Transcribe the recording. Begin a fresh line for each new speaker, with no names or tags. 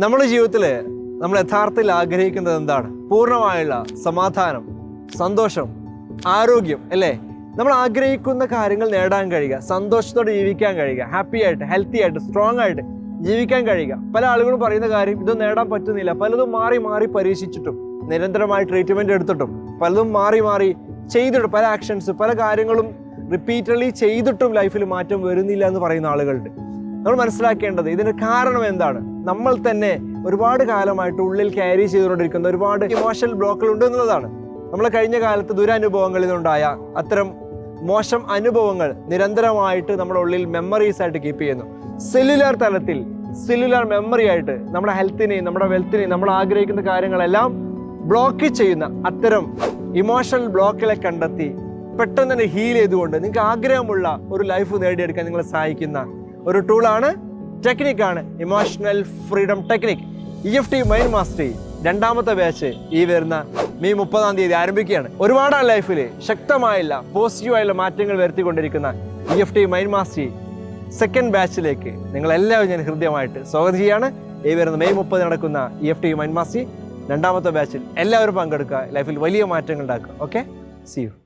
നമ്മുടെ ജീവിതത്തിൽ നമ്മൾ യഥാർത്ഥത്തിൽ ആഗ്രഹിക്കുന്നത് എന്താണ്? പൂർണമായുള്ള സമാധാനം സന്തോഷം ആരോഗ്യം അല്ലേ? നമ്മൾ ആഗ്രഹിക്കുന്ന കാര്യങ്ങൾ നേടാൻ കഴിയുക സന്തോഷത്തോടെ ജീവിക്കാൻ കഴിയുക ഹാപ്പി ആയിട്ട് ഹെൽത്തി ആയിട്ട് സ്ട്രോങ് ആയിട്ട് ജീവിക്കാൻ കഴിയുക. പല ആളുകളും പറയുന്ന കാര്യം ഇത് നേടാൻ പറ്റുന്നില്ല. പലതും മാറി മാറി പരീക്ഷിച്ചിട്ടും നിരന്തരമായി ട്രീറ്റ്മെന്റ് എടുത്തിട്ടും പലതും മാറി മാറി ചെയ്തിട്ടും പല ആക്ഷൻസ് പല കാര്യങ്ങളും റിപ്പീറ്റഡ്ലി ചെയ്തിട്ടും ലൈഫിൽ മാറ്റം വരുന്നില്ല എന്ന് പറയുന്ന ആളുകളുണ്ട്. നമ്മൾ മനസ്സിലാക്കേണ്ടത് ഇതിന് കാരണം എന്താണ്? നമ്മൾ തന്നെ ഒരുപാട് കാലമായിട്ട് ഉള്ളിൽ ക്യാരി ചെയ്തുകൊണ്ടിരിക്കുന്ന ഒരുപാട് ഇമോഷണൽ ബ്ലോക്കുകൾ ഉണ്ട് എന്നുള്ളതാണ് നമ്മൾ കഴിഞ്ഞ കാലത്ത് ദുരനുഭവങ്ങളിൽ നിന്നുണ്ടായ അത്തരം മോശം അനുഭവങ്ങൾ നിരന്തരമായിട്ട് നമ്മുടെ ഉള്ളിൽ മെമ്മറീസ് ആയിട്ട് കീപ്പ് ചെയ്യുന്നു. സെല്ലുലാർ തലത്തിൽ സെല്ലുലാർ മെമ്മറി ആയിട്ട് നമ്മുടെ ഹെൽത്തിനെയും നമ്മുടെ വെൽത്തിനെയും നമ്മൾ ആഗ്രഹിക്കുന്ന കാര്യങ്ങളെല്ലാം ബ്ലോക്ക് ചെയ്യുന്ന അത്തരം ഇമോഷണൽ ബ്ലോക്കുകളെ കണ്ടെത്തി പെട്ടെന്ന് തന്നെ ഹീൽ ചെയ്തുകൊണ്ട് നിങ്ങൾക്ക് ആഗ്രഹമുള്ള ഒരു ലൈഫ് നേടിയെടുക്കാൻ നിങ്ങളെ സഹായിക്കുന്ന ഒരു ടൂളാണ് ടെക്നിക്കാണ് emotional freedom technique E F T mind mastery രണ്ടാമത്തെ ബാച്ച് ഈ വരുന്ന മെയ് മുപ്പതാം തീയതി ആരംഭിക്കുകയാണ്. ഒരുപാട് ആ ലൈഫിൽ ശക്തമായില്ല പോസിറ്റീവായുള്ള മാറ്റങ്ങൾ വരുത്തിക്കൊണ്ടിരിക്കുന്ന E F T mind mastery second ബാച്ചിലേക്ക് നിങ്ങളെല്ലാവരും ഞാൻ ഹൃദ്യമായിട്ട് സ്വാഗതം ചെയ്യാണ്. ഈ വരുന്ന മെയ് മുപ്പത് നടക്കുന്ന E F T mind mastery രണ്ടാമത്തെ ബാച്ചിൽ എല്ലാവരും പങ്കെടുക്കുക ലൈഫിൽ വലിയ മാറ്റങ്ങൾ ഉണ്ടാക്കുക. Okay C U